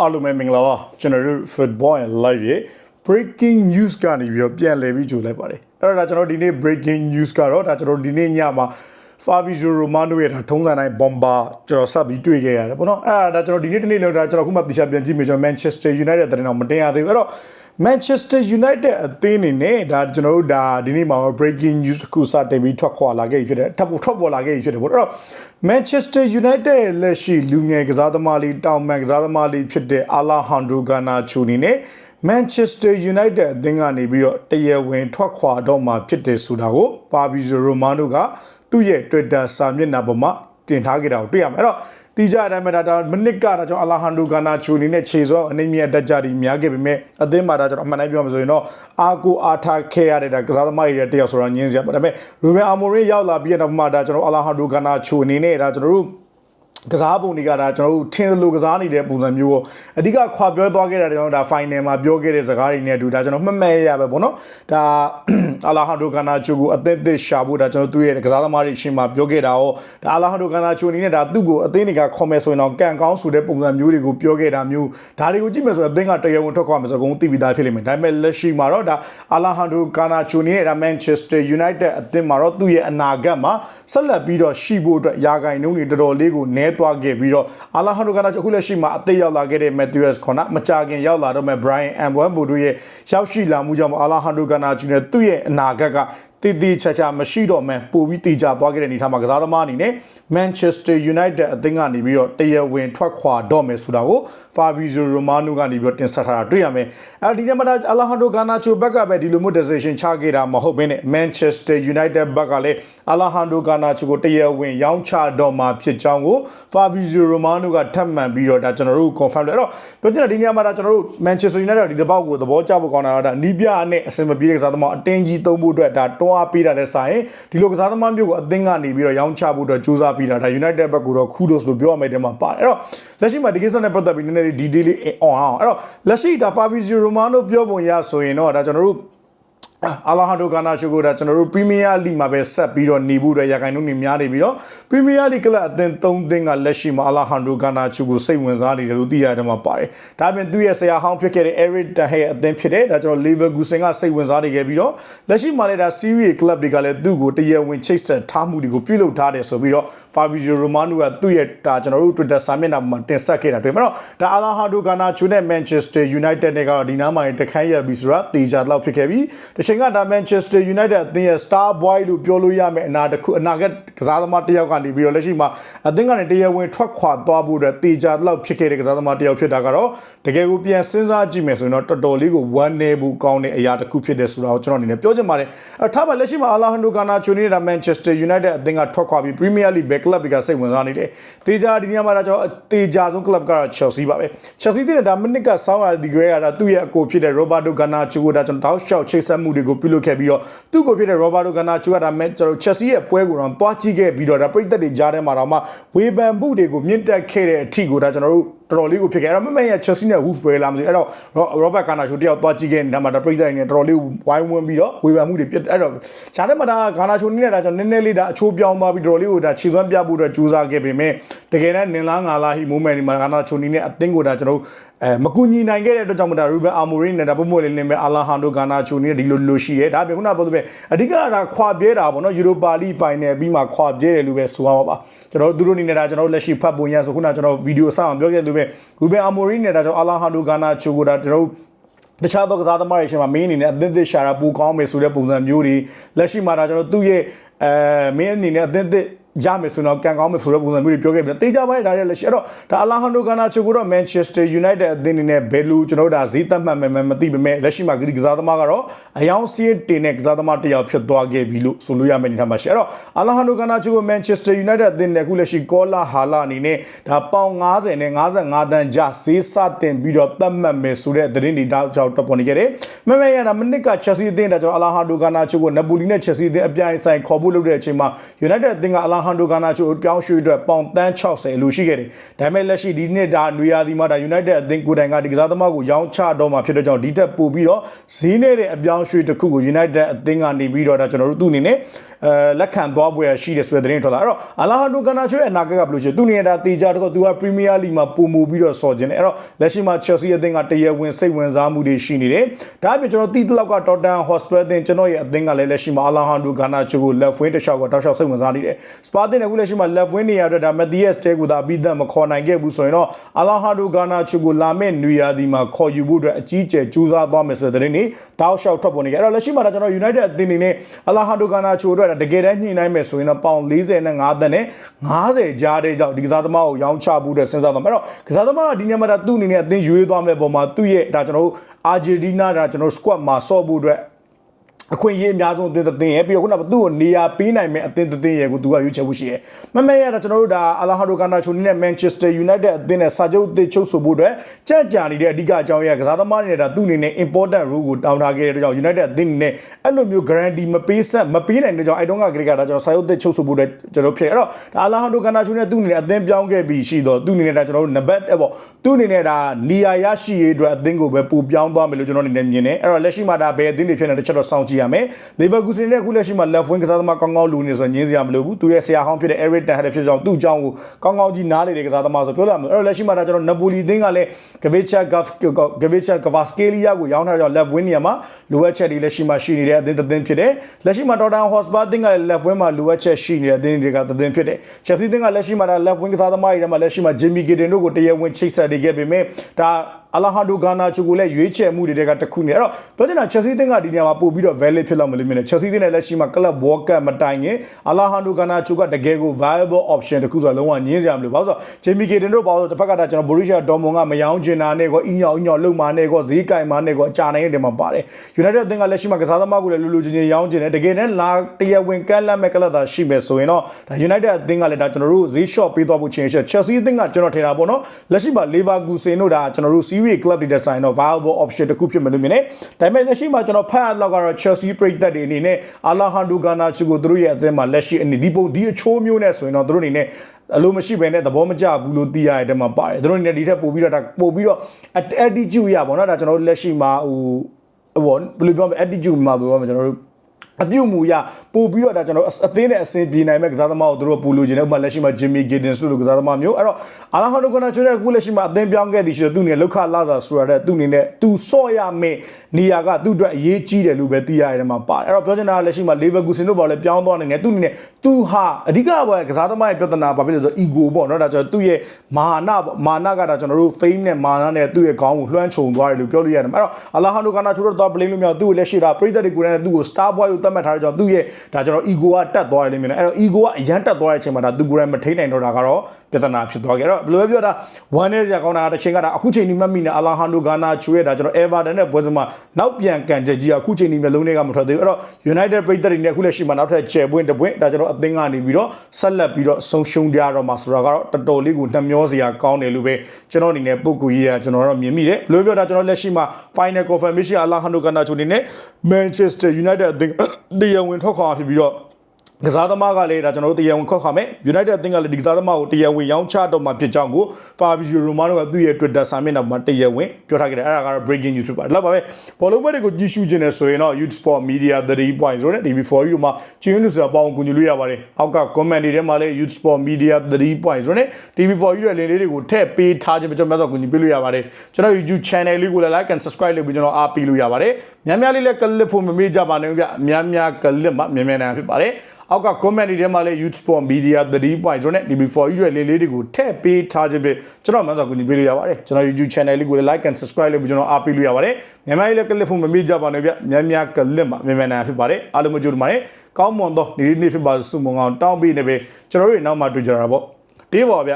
အားလုံးပဲမင်္ဂလာပါကျွန်တော်တို့ Football and Live ရဲ့ breaking news ကနေပြီးတော့ပြန်လည်ပြီးကြိုလိုက်ပါတယ်အဲ့တော့ဒါကျွန်တော်ဒီနေ့ breaking news ကတော့ဒါကျွန်တော်ဒီနေ့ညမှာ Fabio Romano ရဲ့ဒါထုံးစံတိုင်း bomber ကျွန်တော်ဆက်ပြီးတွေ့ခဲ့ရတယ်ပေါ့နော်အဲ့ဒါဒါကျွန်တော်ဒီနေ့တနေ့လောက်ဒါကျွန်တော်ခုမှတေချာပြန်ကြည့်မယ်ကျွန်တော် Manchester United တဲ့တော့မတင်ရသေးဘူးအဲ့တော့ Manchester United အသင်းအနေနဲ့ဒါကျွန်တော်တို့ဒါဒီနေ့မှာ breaking news တစ်ခုစတင်ပြီးထွက်ခွာလာခဲ့ပြီဖြစ်တယ်ထပ်ပေါ်ထွက်ပေါ်လာခဲ့ပြီဖြစ်တယ်ပေါ့အဲ့တော့ Manchester United ရဲ့လက်ရှိလူငယ်ကစားသမားလေးတောင်မန်ကစားသမားလေးဖြစ်တဲ့ Alejandro Garnacho အနေနဲ့ Manchester United အသင်းကနေပြီးတော့တရားဝင်ထွက်ခွာတော့မှာဖြစ်တယ်ဆိုတာကို Fabio Romano က သူ့ရဲ့ Twitter စာမျက်နှာပေါ်မှာတင်ထားခဲ့တာကိုတွေ့ရမှာအဲ့တော့တီကြအတိုင်းပဲဒါဒါမနစ်ကဒါကြောင့်အလာဟန်ဒိုဂါနာချူနီနဲ့ခြေစောအနေမြတ်တက်ကြတွေများခဲ့ပေမဲ့အသင်းမှာဒါကျွန်တော်အမှန်တမ်းပြောမှဆိုရင်တော့အာကိုအာထားခဲ့ရတဲ့ဒါကစားသမားတွေတယောက်ဆိုတာညင်းစရာပေါ့ဒါပေမဲ့ရူဘန်အာမိုရင်ရောက်လာပြီးတော့မှဒါကျွန်တော်အလာဟန်ဒိုဂါနာချူအနေနဲ့ဒါကျွန်တော်တို့ ကစားပုံတွေကဒါကျွန်တော်တို့ထင်းလို့ကစားနေတဲ့ပုံစံမျိုးကိုအဓိကခွာပြောသွားခဲ့တာကျွန်တော်ဒါ final မှာပြောခဲ့တဲ့စကားတွေနဲ့အတူဒါကျွန်တော်မှတ်မဲ့ရပဲပေါ့နော်ဒါအလာဟန်ဒိုဂါနာချူကိုအသက်သက်ရှာဖို့ဒါကျွန်တော်သူ့ရဲ့ကစားသမားတွေရှင်းမှာပြောခဲ့တာဟောဒါအလာဟန်ဒိုဂါနာချူအနေနဲ့ဒါသူ့ကိုအသင်းတွေကခေါ်မယ်ဆိုရင်တော့ကန်ကောင်းဆိုတဲ့ပုံစံမျိုးတွေကိုပြောခဲ့တာမျိုးဒါတွေကိုကြည့်မယ်ဆိုရင်အသင်းကတရားဝင်ထွက်ခွာမယ်ဆိုတော့အကုန်သိပြီးသားဖြစ်လိမ့်မယ်ဒါပေမဲ့လက်ရှိမှာတော့ဒါအလာဟန်ဒိုဂါနာချူအနေနဲ့ဒါ Manchester United အသင်းမှာတော့သူ့ရဲ့အနာဂတ်မှာဆက်လက်ပြီးတော့ရှိဖို့အတွက်ယာဂိုင်နှုန်းတွေတော်တော်လေးကိုနည်းသွားခဲ့ပြီးတော့အလာဟန်ဒိုဂါနာချူအခုလက်ရှိမှာအသက်ရောက်လာခဲ့တဲ့ Matthews ခေါ်နာမကြခင်ရောက်လာတော့မဲ့ Brian Mbeumo တို့ရဲ့ရောက်ရှိလာမှုကြောင့်အလာဟန်ဒိုဂါနာချူနဲ့သူ့ရဲ့အနာဂတ်က တည်တည်ချာချာမရှိတော့မှပို့ပြီးတည်ကြသွားခဲ့တဲ့အနေအထားမှာကစားသမားအနေနဲ့ Manchester United အသင်းကနေပြီးတော့တရားဝင်ထွက်ခွာတော့မယ်ဆိုတာကို Fabio Romano ကနေပြီးတော့တင်ဆက်ထားတာတွေ့ရမယ်။အဲဒီနေ့မှာ Alejandro Garnacho ဘက်ကပဲဒီလိုမျိုး decision ချခဲ့တာမဟုတ်ဘဲနဲ့ Manchester United ဘက်ကလည်း Alejandro Garnacho ကိုတရားဝင်ရောင်းချတော့မှာဖြစ်ကြောင်းကို Fabio Romano ကထပ်မံပြီးတော့ဒါကျွန်တော်တို့ confirm လုပ်အဲ့တော့ပြောချင်တာဒီနေ့မှာဒါကျွန်တော်တို့ Manchester United ဒီတစ်ပေါက်ကိုသဘောကျဖို့ကောင်းတာတော့ဒါနီးပြနဲ့အဆင်မပြေတဲ့ကစားသမားအတင်းကြီးသုံးဖို့အတွက်ဒါတွန်းအားပေးတာတဲ့ဆိုင်ဒီလိုကစားသမားမျိုးကိုအသင်းကနေပြီးတော့ရောင်းချဖို့အတွက်စူးစမ်းပြီးတာဒါ United ဘက်ကတော့ kudos လို့ပြောရမယ်တဲ့မှာပါတယ်အဲ့တော့လက်ရှိမှာဒီကိစ္စနဲ့ပတ်သက်ပြီးနည်းနည်းလေး detail လေး on အောင်အဲ့တော့လက်ရှိဒါ Fabrizio Romano ပြောပုံရဆိုရင်တော့ဒါကျွန်တော်တို့ အာလာဟန်ဒိုကာနာချိုကိုဒါကျွန်တော်တို့ပရီးမီးယားလိမှာပဲဆက်ပြီးတော့နေဖို့အတွက်ရခိုင်နှုန်းနေများနေပြီးတော့ပရီးမီးယားလိကလပ်အသင်း၃သင်းကလက်ရှိမှာအာလာဟန်ဒိုကာနာချိုကိုစိတ်ဝင်စားနေတယ်လို့သိရတယ်မှာပါတယ်။ဒါပြင်သူ့ရဲ့ဆရာဟောင်းဖြစ်ခဲ့တဲ့ Eric Ten Hag အသင်းဖြစ်တဲ့ဒါကျွန်တော် Leverkusen ကစိတ်ဝင်စားနေခဲ့ပြီးတော့လက်ရှိမှာလည်းဒါ Serie A club တွေကလည်းသူ့ကိုတရားဝင်ချိတ်ဆက်ထားမှုတွေကိုပြုလုပ်ထားတယ်ဆိုပြီးတော့ Fabio Romano ကသူ့ရဲ့ဒါကျွန်တော်တို့ Twitter စာမျက်နှာမှာတင်ဆက်ခဲ့တာတွေ့မှာတော့ဒါအာလာဟန်ဒိုကာနာချိုနဲ့ Manchester United နဲ့ကတော့ဒီနားမှာတခန်းရပြီဆိုတာတေချာတော့ဖြစ်ခဲ့ပြီးတချိန်ကဒါ Manchester United အသင်းရဲ့ star boy လို့ပြောလို့ရမယ်အနာတစ်ခုအနာဂတ်ကစားသမားတစ်ယောက်ကနေပြီးတော့လက်ရှိမှာအသင်းကနေတရားဝင်ထွက်ခွာသွားဖို့အတွက်တေချာတော့ဖြစ်ခဲ့တဲ့ကစားသမားတစ်ယောက်ဖြစ်တာကတော့တကယ်ကိုပြန်စဉ်းစားကြည့်မယ်ဆိုရင်တော့တော်တော်လေးကိုဝမ်းနည်းဖို့ကောင်းတဲ့အရာတစ်ခုဖြစ်တယ်ဆိုတာကိုကျွန်တော်အနေနဲ့ပြောချင်ပါတယ်အထားပါလက်ရှိမှာအလာဟန်ဒိုကာနာချိုနေတာ Manchester United အသင်းကထွက်ခွာပြီး Premier League back club တွေကစိတ်ဝင်စားနေတယ်တေချာဒီနေရာမှာတော့တေချာဆုံး club ကတော့ Chelsea ပါပဲ Chelsea တဲ့ဒါမိနစ်ကဆောင်းရဒီဂရဲကဒါသူ့ရဲ့အကိုဖြစ်တဲ့ Roberto Garnacho ကိုဒါကျွန်တော်တောက်လျှောက်ချိတ်ဆက်မှုတွေကိုပြုလုပ်ခဲ့ပြီးတော့သူ့ကိုဖြစ်တဲ့ Roberto Garnacho ကဒါမဲ့ကျွန်တော် Chelsea ရဲ့ပွဲကိုတော့တွားကြည့်ခဲ့ပြီးတော့ဒါပြည်သက်တွေကြားထဲမှာတော့မှဝေဖန်မှုတွေကိုမြင့်တက်ခဲ့တဲ့အထိကိုဒါကျွန်တော်တို့တော်တော်လေးကိုဖြစ်ခဲ့အဲ့တော့မမန်ရဲ့ Chelsea နဲ့ Wolf ပွဲလာမလို့အဲ့တော့ Robert Garnacho တယောက်တွားကြည့်ခဲ့နေတာမှာဒါပြည်သက်တွေနဲ့တော်တော်လေးဝိုင်းဝန်းပြီးတော့ဝေဖန်မှုတွေပြတ်အဲ့တော့ဂျာထဲမှာဒါ Garnacho နဲ့ဒါကျွန်တော်နည်းနည်းလေးဒါအချိုးပြောင်းသွားပြီးတော်တော်လေးကိုဒါခြေစွမ်းပြဖို့အတွက်ကြိုးစားခဲ့ပေမဲ့တကယ်တမ်းနင်လားငါလားဟိ moment ဒီမှာ Garnacho နဲ့အသင်းကိုဒါကျွန်တော်အဲမကူညီနိုင်ခဲ့တဲ့အတွက်ကြောင့်မဒါ Ruben Amorim နဲ့ဒါပုံမွေလေးနဲ့ပဲ Alejandro Garnacho နဲ့ဒီလိုလိုရှိရဲဒါပြင်ခုနပြောသလိုပဲအဓိကကဒါခွာပြဲတာပေါ့နော် Europa League Final ပြီးမှခွာပြဲတယ်လို့ပဲဆိုရမှာပါကျွန်တော်တို့သူတို့အနေနဲ့ဒါကျွန်တော်လက်ရှိဖတ်ပုံရဆိုခုနကျွန်တော်ဗီဒီယိုဆောင်းပြောခဲ့လို့ပဲ Ruben Amorim နဲ့ဒါကျွန်တော် Alejandro Garnacho ကိုဒါကျွန်တော်တခြားသောကစားသမားတွေရှင်မှာမင်းအနေနဲ့အသင်းသစ်ရှာတာပူကောင်းမယ်ဆိုတဲ့ပုံစံမျိုးတွေလက်ရှိမှာဒါကျွန်တော်သူ့ရဲ့အဲမင်းအနေနဲ့အသင်းသစ် ရမယ်ဆိုတော့ကန်ကောင်းမယ်ဆိုတဲ့ပုံစံမျိုးတွေပြောခဲ့ပြီးတေးကြပိုင်းဒါတွေလက်ရှိအဲ့တော့ဒါအလာဟန်ဒိုဂါနာချိုကိုတော့ Manchester United အသင်းအနေနဲ့ဘယ်လိုကျွန်တော်တို့ဒါဈေးသက်မှတ်မယ်မသိပေမဲ့လက်ရှိမှာကစားသမားကတော့အယောင်စီးတင်တဲ့ကစားသမားတစ်ယောက်ဖြစ်သွားခဲ့ပြီလို့ဆိုလို့ရမယ်ဒီထမှာရှိအဲ့တော့အလာဟန်ဒိုဂါနာချိုကို Manchester United အသင်းနဲ့အခုလက်ရှိကောလာဟာလာအနေနဲ့ဒါပေါင်90နဲ့55တန်းကြားဈေးစတင်ပြီးတော့သတ်မှတ်မယ်ဆိုတဲ့သတင်းတွေတောက်ကြောက်တပ်ပေါ်နေခဲ့တယ်မမရတာမနစ်က Chelsea အသင်းဒါကျွန်တော်အလာဟန်ဒိုဂါနာချိုကိုနပူလီနဲ့ Chelsea အသင်းအပြိုင်ဆိုင်ခေါ်ဖို့လုပ်တဲ့အချိန်မှာ United အသင်းကအလာဟဟန်ဒိုဂါနာချိုပြောင်းရွှေ့အတွက်ပေါင်တန်း60လို့ရှိခဲ့တယ်ဒါပေမဲ့လက်ရှိဒီနှစ်ဒါနွေရာသီမှာဒါ United အသင်းကိုယ်တိုင်ကဒီကစားသမားကိုရောင်းချတော့မှာဖြစ်တဲ့ကြောင့်ဒီတက်ပို့ပြီးတော့ဈေးနဲ့တဲ့အပြောင်းရွှေ့တစ်ခုကို United အသင်းကနေပြီးတော့ဒါကျွန်တော်တို့သူ့အနေနဲ့အဲလက်ခံသွားပွဲရှိတယ်ဆိုတဲ့သတင်းထွက်လာအဲ့တော့အလာဟန်ဒိုဂါနာချိုရဲ့အနာဂတ်ကဘယ်လိုရှိသူ့အနေနဲ့ဒါတေချာတော့သူက Premier League မှာပုံမူပြီးတော့ဆော်ခြင်းတယ်အဲ့တော့လက်ရှိမှာ Chelsea အသင်းကတရားဝင်စိတ်ဝင်စားမှုတွေရှိနေတယ်ဒါအပြင်ကျွန်တော်တီးတလောက်က Tottenham Hotspur အသင်းကျွန်တော်ရဲ့အသင်းကလည်းလက်ရှိမှာအလာဟန်ဒိုဂါနာချိုကို left wing တစ်လျှောက်ကတောက်လျှောက်စိတ်ဝင်စားနေတယ်စပါတင်အခုလက်ရှိမှာ left wing နေရာအတွက်ဒါ Matthias တဲကိုသာအပြီးသက်မခေါ်နိုင်ခဲ့ဘူးဆိုရင်တော့အလာဟန်ဒိုဂါနာချိုကိုလာမယ့်နွေရာသီမှာခေါ်ယူဖို့အတွက်အကြီးကျယ်ကြိုးစားသွားမယ်ဆိုတဲ့သတင်းတွေတောက်လျှောက်ထွက်ပေါ်နေကြအဲ့တော့လက်ရှိမှာဒါကျွန်တော် United အသင်းအနေနဲ့အလာဟန်ဒိုဂါနာချိုအတွက်တကယ်တမ်းညှိနှိုင်းမယ်ဆိုရင်တော့ပေါင်40နဲ့5တန်းနဲ့90ကြားတဲ့ကြောင့်ဒီကစားသမားကိုရောင်းချဖို့အတွက်စဉ်းစားသွားမယ်အဲ့တော့ကစားသမားကဒီညမှာဒါသူ့အနေနဲ့အသင်းရွေးသွားမယ့်ပုံမှာသူ့ရဲ့ဒါကျွန်တော်တို့အာဂျင်တီးနားဒါကျွန်တော် squad မှာဆော့ဖို့အတွက် အခွင့်အရေးအများဆုံးအသင်းသင်းရဲ့ပြီးတော့ခုနကသူ့ကိုနေရာပေးနိုင်မဲ့အသင်းသင်းရဲ့ကိုသူကရွေးချယ်ဖို့ရှိတယ်။မမဲရတာကျွန်တော်တို့ဒါအလာဟာဒိုကာနာချိုနီနဲ့ Manchester United အသင်းနဲ့စာချုပ်အသစ်ချုပ်ဆိုဖို့အတွက်ကြက်ကြာနေတဲ့အဓိကအကြောင်းရကစားသမားတွေနဲ့ဒါသူ့အနေနဲ့ important role ကိုတောင်းထားခဲ့တဲ့ကြောင့် United အသင်းအနေနဲ့အဲ့လိုမျိုး guarantee မပေးဆက်မပေးနိုင်တဲ့ကြောင့်အဲ့တုန်းကကလေးကဒါကျွန်တော်စာချုပ်အသစ်ချုပ်ဆိုဖို့အတွက်ကျွန်တော်ဖြစ်အဲ့တော့ဒါအလာဟာဒိုကာနာချိုနဲ့သူ့အနေနဲ့အသင်းပြောင်းခဲ့ပြီးရှိတော့သူ့အနေနဲ့ဒါကျွန်တော်တို့ number အဲ့ပေါ့သူ့အနေနဲ့ဒါနေရာရရှိရေးအတွက်အသင်းကိုပဲပူပြောင်းသွားမယ်လို့ကျွန်တော်အနေနဲ့မြင်တယ်အဲ့တော့လက်ရှိမှာဒါဘယ်အသင်းတွေဖြစ်နေတဲ့ချက်တော့စောင့်ကြည့်ရမယ်လီဗာပူးဆင်နဲ့အခုလက်ရှိမှာ left wing ကစားသမားကောင်းကောင်းလူနေဆိုရင်ညင်းစရာမလိုဘူးသူရဲ့ဆရာဟောင်းဖြစ်တဲ့ Eric Ten Hag ဖြစ်ကြောင်းသူ့အကြောင်းကိုကောင်းကောင်းကြီးနားလေတဲ့ကစားသမားဆိုပြောလာမယ်အဲ့တော့လက်ရှိမှာဒါကျွန်တော် Napoli အသင်းကလည်း Gavicha Gavicha Gavaskelia ကိုရောင်းထားတဲ့ကြောင့် left wing နေရာမှာလိုအပ်ချက်တွေလက်ရှိမှာရှိနေတဲ့အသင်းတစ်သင်းဖြစ်တယ်လက်ရှိမှာ Tottenham Hotspur အသင်းကလည်း left wing မှာလိုအပ်ချက်ရှိနေတဲ့အသင်းတွေကတစ်သင်းဖြစ်တယ် Chelsea အသင်းကလက်ရှိမှာဒါ left wing ကစားသမားတွေထဲမှာလက်ရှိမှာ Jimmy Giddens တို့ကိုတရားဝင်ချိတ်ဆက်နေခဲ့ပေမဲ့ဒါ အလာဟာဒိုဂါနာချိုကိုလည်းရွေးချယ်မှုတွေတဲကတစ်ခုနေအဲ့တော့ပြောချင်တာ Chelsea အသင်းကဒီနေရာမှာပို့ပြီးတော့ valid ဖြစ်လောက်မလို့မြင်တယ် Chelsea အသင်းနဲ့လက်ရှိမှာ club world cup မတိုင်ခင်အလာဟာဒိုဂါနာချိုကတကယ်ကို viable option တစ်ခုဆိုတော့လုံးဝညင်းစရာမလိုဘာလို့ဆိုတော့ Jamie Giddens တို့ပေါ့ဆိုတစ်ဖက်ကဒါကျွန်တော် Borussia Dortmund ကမယောင်းချင်တာနဲ့ကောအင်းညောင်အင်းညောင်လုံမာနဲ့ကောဈေးကင်မာနဲ့ကောအကြာနိုင်တဲ့မှာပါတယ် United အသင်းကလက်ရှိမှာကစားသမားကိုလည်းလူလူချင်းချင်းရောင်းချင်တယ်တကယ်နဲ့လာတရားဝင်ကမ်းလှမ်းမဲ့ကလပ်သာရှိမယ်ဆိုရင်တော့ဒါ United အသင်းကလည်းဒါကျွန်တော်တို့ဈေး short ပေးသွားဖို့ချင်ချက် Chelsea အသင်းကကျွန်တော်ထင်တာပေါ့နော်လက်ရှိမှာ Leverkusen တို့ဒါကျွန်တော်တို့ Serie Club တွေတက်ဆိုင်တော့ viable option တစ်ခုဖြစ်မယ်လို့မြင်တယ်ဒါပေမဲ့လက်ရှိမှာကျွန်တော်ဖတ်လောက်ကတော့ Chelsea ပရိသတ်တွေအနေနဲ့အာလာဟန်ဒူဂါနာချူကိုသူတို့ရဲ့အသင်းမှာလက်ရှိအနေဒီပုံဒီအချိုးမျိုးနဲ့ဆိုရင်တော့သူတို့အနေနဲ့အလိုမရှိဘဲနဲ့သဘောမကျဘူးလို့သိရတဲ့မှာပါတယ်သူတို့အနေနဲ့ဒီထက်ပို့ပြီးတော့ဒါပို့ပြီးတော့ attitude ရပါတော့ဒါကျွန်တော်တို့လက်ရှိမှာဟိုဟိုဘယ်လိုပြောမလဲ attitude မှာပြောမှာကျွန်တော်တို့ အပြုတ်မူရပို့ပြီးတော့ဒါကျွန်တော်အသင်းနဲ့အဆင်ပြေနိုင်မဲ့ကစားသမားကိုတို့ပူလို့ခြင်းတယ်ဥပမာလက်ရှိမှာ Jimmy Giddens လို့ကစားသမားမျိုးအဲ့တော့အာလာဟန်ဒိုကနာချွန်းတဲ့အခုလက်ရှိမှာအသင်းပြောင်းခဲ့သည်ဆိုတော့သူ့အနေနဲ့လောက်ခလာစာဆိုရတဲ့သူ့အနေနဲ့သူဆော့ရမယ့်နေရာကသူ့အတွက်အရေးကြီးတယ်လို့ပဲသိရတဲ့မှာပါတယ်အဲ့တော့ပြောချင်တာကလက်ရှိမှာ Leverkusen တို့ပေါ်လဲပြောင်းသွားနေတယ်သူ့အနေနဲ့သူဟာအဓိကဘောကစားသမားရဲ့ပြဿနာဘာဖြစ်လဲဆိုတော့ ego ပေါ့နော်ဒါကျွန်တော်သူ့ရဲ့မာနပေါ့မာနကဒါကျွန်တော်တို့ fame နဲ့မာနနဲ့သူ့ရဲ့ခေါင်းကိုလွှမ်းခြုံသွားတယ်လို့ပြောလို့ရတယ်အဲ့တော့အာလာဟန်ဒိုကနာချွန်းတော့ blame လို့မရသူ့ကိုလက်ရှိတာပရိသတ်တွေကိုလည်းသူ့ကို star boy လို့သတ်မှတ်ထားတဲ့ကြောင့်သူ့ရဲ့ဒါကျွန်တော် ego ကတက်သွားတယ်လို့မြင်တယ်အဲ့တော့ ego ကအရန်တက်သွားတဲ့အချိန်မှာဒါသူကိုယ်တိုင်မထိန်နိုင်တော့တာကတော့ပြဿနာဖြစ်သွားခဲ့အဲ့တော့ဘယ်လိုပဲပြောတာ1 day ကြာကောင်းတာတစ်ချိန်ကဒါအခုချိန်ဒီမှတ်မိနေအလာဟန်ဒိုဂါနာချူရဲ့ဒါကျွန်တော် Everton နဲ့ပွဲစဉ်မှာနောက်ပြန်ကန်ချက်ကြီးကအခုချိန်ဒီမျိုးလုံးတွေကမထွက်သေးဘူးအဲ့တော့ United ပြည်သက်တွေနဲ့အခုလက်ရှိမှာနောက်ထပ်ချယ်ပွင့်တပွင့်ဒါကျွန်တော်အသင်းကနေပြီးတော့ဆက်လက်ပြီးတော့ဆုံးရှုံးကြတော့မှာဆိုတာကတော့တော်တော်လေးကိုနှမျောစရာကောင်းတယ်လို့ပဲကျွန်တော်အနေနဲ့ပုဂ္ဂိုလ်ကြီးကကျွန်တော်တော့မြင်မိတယ်ဘယ်လိုပြောတာကျွန်တော်လက်ရှိမှာ final confirmation အလာဟန်ဒိုဂါနာချူနေနဲ့ Manchester United အသင်းတရားဝင်ထွက်ခွာဖြစ်ပြီးတော့ ကစားသမားကလည်းဒါကျွန်တော်တို့တရားဝင်ခောက်ခါမယ် United အသင်းကလည်းဒီကစားသမားကိုတရားဝင်ရောင်းချတော့မှာဖြစ်ကြောင်းကို Fabio Romano ကသူ့ရဲ့ Twitter စာမျက်နှာမှာတရားဝင်ပြောထားခဲ့တယ်အဲ့ဒါကတော့ breaking news ဖြစ်ပါတယ်လောက်ပါပဲဘောလုံးပွဲတွေကိုကြည့်ရှုခြင်းနဲ့ဆိုရင်တော့ Youth Sport Media 3.0နဲ့ TV4 ယူမှာကျင်းလို့ဆိုတာပေါအောင်ကူညီလို့ရပါတယ်အောက်က comment တွေထဲမှာလည်း Youth Sport Media 3.0နဲ့ TV4 ယူရဲ့လင်းလေးတွေကိုထည့်ပေးထားခြင်းပဲကျွန်တော်များစွာကူညီပေးလို့ရပါတယ်ကျွန်တော် YouTube channel လေးကိုလည်း like and subscribe လုပ်ပြီးကျွန်တော်အားပေးလို့ရပါတယ်များများလေးလည်း clip ဖို့မမေ့ကြပါနဲ့ဗျများများ clip မှာမြန်မြန်နိုင်ဖြစ်ပါတယ်အောက်က comment တွေထဲမှာလည်း Youth Sport Media 3.0နဲ့ DB4 ရွယ်လေးလေးတွေကိုထည့်ပေးထားခြင်းပဲကျွန်တော်မှန်စွာကူညီပေးလို့ရပါတယ်ကျွန်တော် YouTube channel လေးကိုလည်း like and subscribe လုပ်ပြီးကျွန်တော်အားပေးလို့ရပါတယ်မြန်မာရေးလည်း clip ဖို့မမေ့ကြပါနဲ့ဗျများများ clip မှာမြန်မြန်နိုင်ဖြစ်ပါတယ်အားလုံးမကြိုးတမနဲ့ကောင်းမွန်သောနေ့နေ့ဖြစ်ပါစုမုံအောင်တောင်းပေးနေပဲကျွန်တော်တို့နောက်မှတွေ့ကြတာပေါ့တေးပါဗျ